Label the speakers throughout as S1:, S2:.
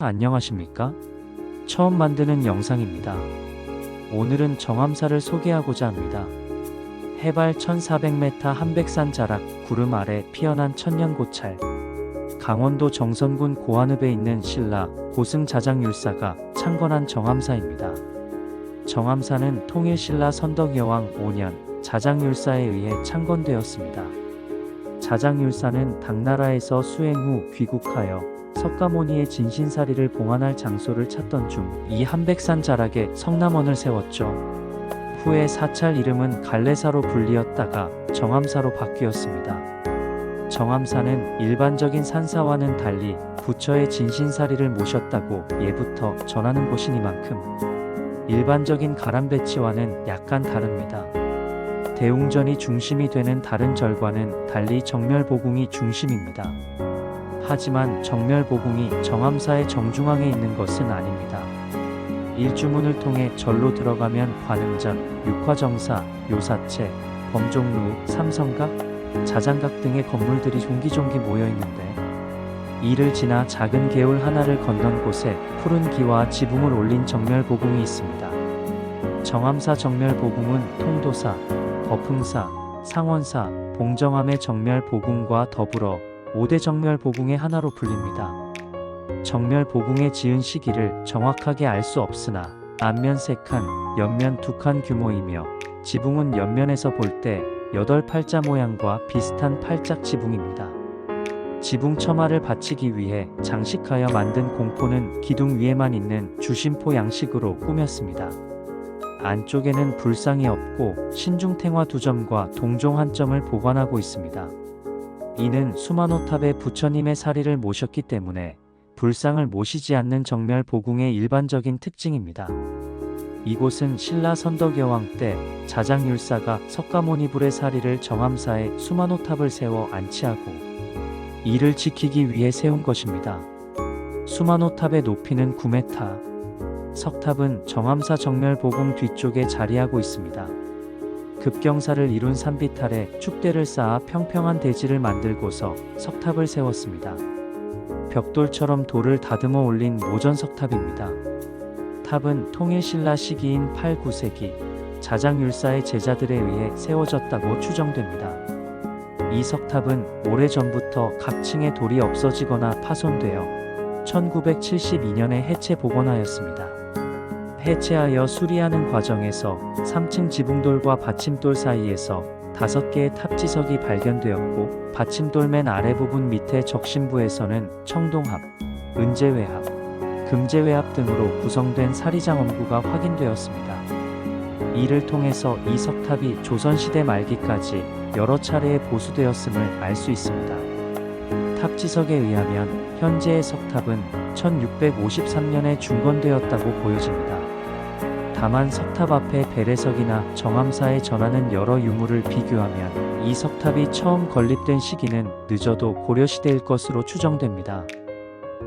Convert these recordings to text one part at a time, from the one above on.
S1: 안녕하십니까? 처음 만드는 영상입니다. 오늘은 정암사를 소개하고자 합니다. 해발 1400m 한백산 자락 구름 아래 피어난 천년고찰 강원도 정선군 고안읍에 있는 신라 고승 자장율사가 창건한 정암사입니다. 정암사는 통일신라 선덕여왕 5년 자장율사에 의해 창건되었습니다. 자장율사는 당나라에서 수행 후 귀국하여 석가모니의 진신사리를 봉안할 장소를 찾던 중 이 한백산 자락에 성남원을 세웠죠. 후에 사찰 이름은 갈래사로 불리었다가 정암사로 바뀌었습니다. 정암사는 일반적인 산사와는 달리 부처의 진신사리를 모셨다고 예부터 전하는 곳이니만큼 일반적인 가람배치와는 약간 다릅니다. 대웅전이 중심이 되는 다른 절과는 달리 정멸보궁이 중심입니다. 하지만 정멸보궁이 정암사의 정중앙에 있는 것은 아닙니다. 일주문을 통해 절로 들어가면 관음전, 육화정사, 요사체, 범종루, 삼성각, 자장각 등의 건물들이 종기종기 모여 있는데 이를 지나 작은 개울 하나를 건넌 곳에 푸른 기와 지붕을 올린 정멸보궁이 있습니다. 정암사 정멸보궁은 통도사, 거풍사, 상원사, 봉정암의 정멸보궁과 더불어 5대 정멸보궁의 하나로 불립니다. 정멸보궁의 지은 시기를 정확하게 알 수 없으나 앞면 3칸, 옆면 2칸 규모이며 지붕은 옆면에서 볼 때 8 팔자 모양과 비슷한 팔짝 지붕입니다. 지붕 처마를 받치기 위해 장식하여 만든 공포는 기둥 위에만 있는 주심포 양식으로 꾸몄습니다. 안쪽에는 불상이 없고 신중탱화 두 점과 동종 한 점을 보관하고 있습니다. 이는 수만호탑에 부처님의 사리를 모셨기 때문에 불상을 모시지 않는 정멸 보궁의 일반적인 특징입니다. 이곳은 신라 선덕여왕 때 자장율사가 석가모니불의 사리를 정암사에 수만호탑을 세워 안치하고 이를 지키기 위해 세운 것입니다. 수만호탑의 높이는 9m, 석탑은 정암사 정멸보궁 뒤쪽에 자리하고 있습니다. 급경사를 이룬 산비탈에 축대를 쌓아 평평한 대지를 만들고서 석탑을 세웠습니다. 벽돌처럼 돌을 다듬어 올린 모전 석탑입니다. 탑은 통일신라 시기인 8, 9세기 자장율사의 제자들에 의해 세워졌다고 추정됩니다. 이 석탑은 오래전부터 각 층의 돌이 없어지거나 파손되어 1972년에 해체 복원하였습니다. 해체하여 수리하는 과정에서 3층 지붕돌과 받침돌 사이에서 5개의 탑지석이 발견되었고 받침돌 맨 아래 부분 밑에 적심부에서는 청동합, 은재외합, 금재외합 등으로 구성된 사리장 엄구가 확인되었습니다. 이를 통해서 이 석탑이 조선시대 말기까지 여러 차례에 보수되었음을 알 수 있습니다. 탑지석에 의하면 현재의 석탑은 1653년에 중건되었다고 보여집니다. 다만 석탑 앞에 베레석이나 정암사에 전하는 여러 유물을 비교하면 이 석탑이 처음 건립된 시기는 늦어도 고려시대일 것으로 추정됩니다.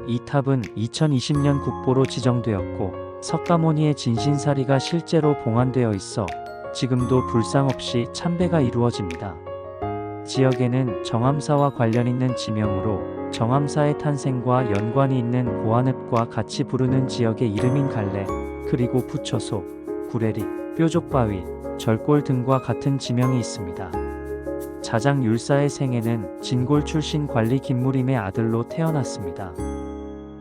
S1: 이 탑은 2020년 국보로 지정되었고 석가모니의 진신사리가 실제로 봉안되어 있어 지금도 불상 없이 참배가 이루어집니다. 지역에는 정암사와 관련 있는 지명으로 정암사의 탄생과 연관이 있는 고안읍과 같이 부르는 지역의 이름인 갈래, 그리고 부처소, 구레리, 뾰족바위, 절골 등과 같은 지명이 있습니다. 자장 율사의 생애는 진골 출신 관리 김무림의 아들로 태어났습니다.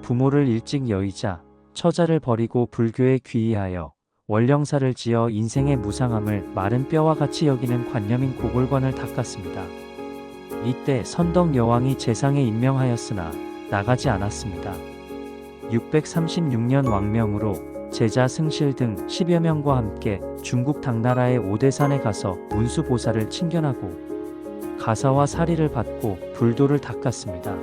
S1: 부모를 일찍 여의자 처자를 버리고 불교에 귀의하여 원령사를 지어 인생의 무상함을 마른 뼈와 같이 여기는 관념인 고골관을 닦았습니다. 이때 선덕 여왕이 재상에 임명하였으나 나가지 않았습니다. 636년 왕명으로 제자 승실 등 10여 명과 함께 중국 당나라의 오대산에 가서 문수보살을 친견하고 가사와 사리를 받고 불도를 닦았습니다.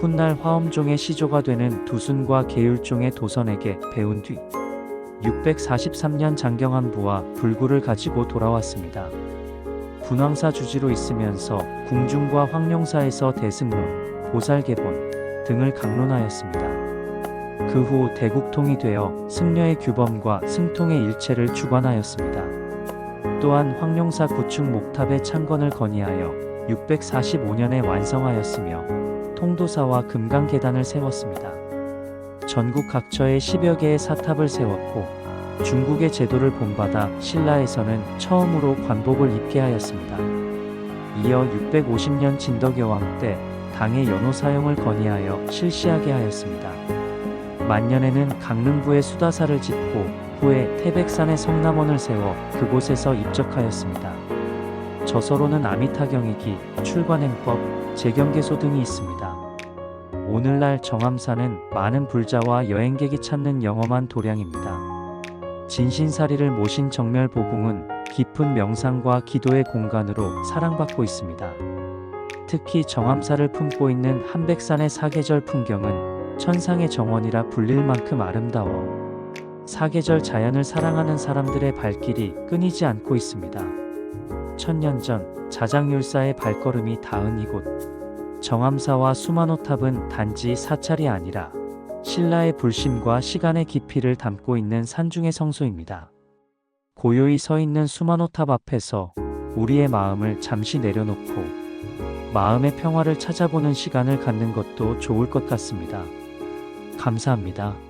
S1: 훗날 화엄종의 시조가 되는 두순과 계율종의 도선에게 배운 뒤 643년 장경한부와 불구를 가지고 돌아왔습니다. 분황사 주지로 있으면서 궁중과 황룡사에서 대승론, 보살계본 등을 강론하였습니다. 그 후 대국통이 되어 승려의 규범과 승통의 일체를 주관하였습니다. 또한 황룡사 구축 목탑의 창건을 건의하여 645년에 완성하였으며 통도사와 금강 계단을 세웠습니다. 전국 각처에 10여 개의 사탑을 세웠고 중국의 제도를 본받아 신라에서는 처음으로 관복을 입게 하였습니다. 이어 650년 진덕여왕 때 당의 연호 사용을 건의하여 실시하게 하였습니다. 만년에는 강릉부에 수다사를 짓고 후에 태백산에 성남원을 세워 그곳에서 입적하였습니다. 저서로는 아미타경이기, 출관행법, 재경계소 등이 있습니다. 오늘날 정암사는 많은 불자와 여행객이 찾는 영험한 도량입니다. 진신사리를 모신 정멸보궁은 깊은 명상과 기도의 공간으로 사랑받고 있습니다. 특히 정암사를 품고 있는 한백산의 사계절 풍경은 천상의 정원이라 불릴 만큼 아름다워 사계절 자연을 사랑하는 사람들의 발길이 끊이지 않고 있습니다. 천년 전 자장율사의 발걸음이 닿은 이곳 정암사와 수만호탑은 단지 사찰이 아니라 신라의 불심과 시간의 깊이를 담고 있는 산중의 성소입니다. 고요히 서 있는 수만호탑 앞에서 우리의 마음을 잠시 내려놓고 마음의 평화를 찾아보는 시간을 갖는 것도 좋을 것 같습니다. 감사합니다.